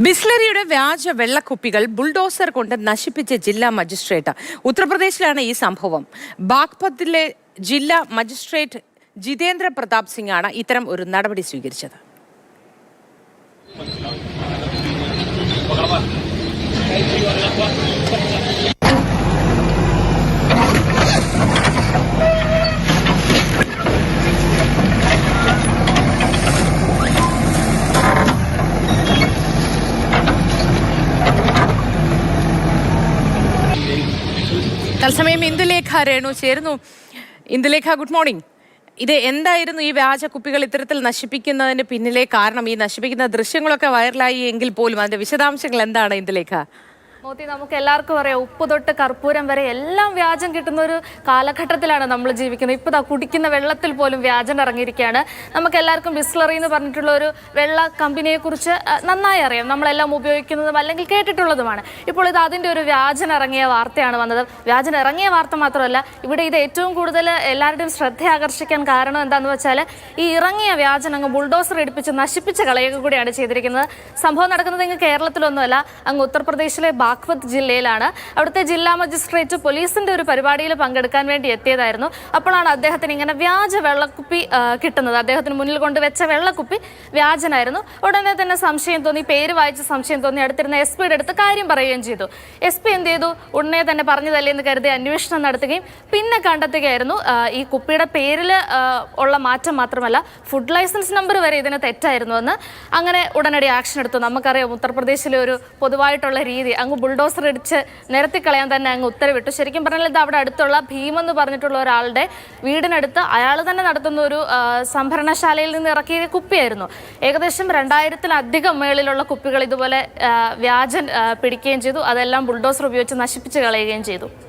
ബിസ്ലറിയുടെ വ്യാജ വെള്ളക്കുപ്പികൾ ബുൾഡോസർ കൊണ്ട് നശിപ്പിച്ച ജില്ലാ മജിസ്ട്രേറ്റ്. ഉത്തർപ്രദേശിലാണ് ഈ സംഭവം. ബാഗ്പത്തിലെ ജില്ലാ മജിസ്ട്രേറ്റ് ജിതേന്ദ്ര പ്രതാപ് സിംഗ് ആണ് ഇത്തരം ഒരു നടപടി സ്വീകരിച്ചത്. തത്സമയം ഇന്ദുലേഖ രേണു ചേരുന്നു. ഇന്ദുലേഖ ഗുഡ് മോർണിംഗ് ഇത് എന്തായിരുന്നു ഈ വ്യാജ കുപ്പികൾ ഇത്തരത്തിൽ നശിപ്പിക്കുന്നതിന് പിന്നിലെ കാരണം? ഈ നശിപ്പിക്കുന്ന ദൃശ്യങ്ങളൊക്കെ വൈറലായി എങ്കിൽ പോലും അതിന്റെ വിശദാംശങ്ങൾ എന്താണ് ഇന്ദുലേഖ? മോത്തി നമുക്ക് എല്ലാവർക്കും അറിയാം ഉപ്പ് തൊട്ട് കർപ്പൂരം വരെ എല്ലാം വ്യാജം കിട്ടുന്ന ഒരു കാലഘട്ടത്തിലാണ് നമ്മൾ ജീവിക്കുന്നത്. ഇപ്പോൾ കുടിക്കുന്ന വെള്ളത്തിൽ പോലും വ്യാജം ഇറങ്ങിയിരിക്കുകയാണ്. നമുക്ക് എല്ലാവർക്കും ബിസ്ലറി എന്ന് പറഞ്ഞിട്ടുള്ള ഒരു വെള്ള കമ്പനിയെ കുറിച്ച് നന്നായി അറിയാം. നമ്മളെല്ലാം ഉപയോഗിക്കുന്നതും അല്ലെങ്കിൽ കേട്ടിട്ടുള്ളതുമാണ്. ഇപ്പോൾ ഇത് അതിന്റെ ഒരു വ്യാജൻ ഇറങ്ങിയ വാർത്തയാണ് വന്നത്. വ്യാജൻ ഇറങ്ങിയ വാർത്ത മാത്രമല്ല ഇവിടെ ഇത് ഏറ്റവും കൂടുതൽ എല്ലാവരുടെയും ശ്രദ്ധ ആകർഷിക്കാൻ കാരണം എന്താണെന്ന് വെച്ചാൽ ഈ ഇറങ്ങിയ വ്യാജൻ അങ്ങ് ബുൾഡോസർ ഇടിപ്പിച്ച് നശിപ്പിച്ച കളയുക കൂടിയാണ് ചെയ്തിരിക്കുന്നത്. സംഭവം നടക്കുന്നത് ഇങ്ങ് കേരളത്തിലൊന്നുമല്ല അങ്ങ് ഉത്തർപ്രദേശിലെ ബാഗ്പത് ജില്ലയിലാണ്. അവിടുത്തെ ജില്ലാ മജിസ്ട്രേറ്റ് പോലീസിന്റെ ഒരു പരിപാടിയിൽ പങ്കെടുക്കാൻ വേണ്ടി എത്തിയതായിരുന്നു. അപ്പോഴാണ് അദ്ദേഹത്തിന് ഇങ്ങനെ വ്യാജ വെള്ളക്കുപ്പി കിട്ടുന്നത്. അദ്ദേഹത്തിന് മുന്നിൽ കൊണ്ടുവച്ച വെള്ളക്കുപ്പി വ്യാജനായിരുന്നു. ഉടനെ തന്നെ സംശയം തോന്നി പേര് വായിച്ച് സംശയം തോന്നി. അടുത്തിരുന്ന എസ് പിയുടെ അടുത്ത് കാര്യം പറയുകയും ചെയ്തു. എസ് പി എന്ത് ചെയ്തു? ഉടനെ തന്നെ പറഞ്ഞതല്ലേ എന്ന് കരുതി അന്വേഷണം നടത്തുകയും പിന്നെ കണ്ടെത്തുകയായിരുന്നു. ഈ കുപ്പിയുടെ പേരിൽ ഉള്ള മാറ്റം മാത്രമല്ല ഫുഡ് ലൈസൻസ് നമ്പർ വരെ ഇതിന് തെറ്റായിരുന്നു എന്ന്. അങ്ങനെ ഉടനടി ആക്ഷൻ എടുത്തു. നമുക്കറിയാം ഉത്തർപ്രദേശിലെ ഒരു പൊതുവായിട്ടുള്ള രീതി അങ്ങ് ബുൾഡോസർ ഇടിച്ച് നിരത്തിക്കളയാൻ തന്നെ അങ്ങ് ഉത്തരവിട്ടു. ശരിക്കും പറഞ്ഞാൽ ഇത് അവിടെ അടുത്തുള്ള ഭീം എന്ന് പറഞ്ഞിട്ടുള്ള ഒരാളുടെ വീടിനടുത്ത് അയാൾ തന്നെ നടത്തുന്ന ഒരു സംഭരണശാലയിൽ നിന്ന് ഇറക്കിയ കുപ്പിയായിരുന്നു. ഏകദേശം രണ്ടായിരത്തിലധികം മേളിലുള്ള കുപ്പികൾ ഇതുപോലെ വ്യാജൻ പിടിക്കുകയും ചെയ്തു. അതെല്ലാം ബുൾഡോസർ ഉപയോഗിച്ച് നശിപ്പിച്ച് കളയുകയും ചെയ്തു.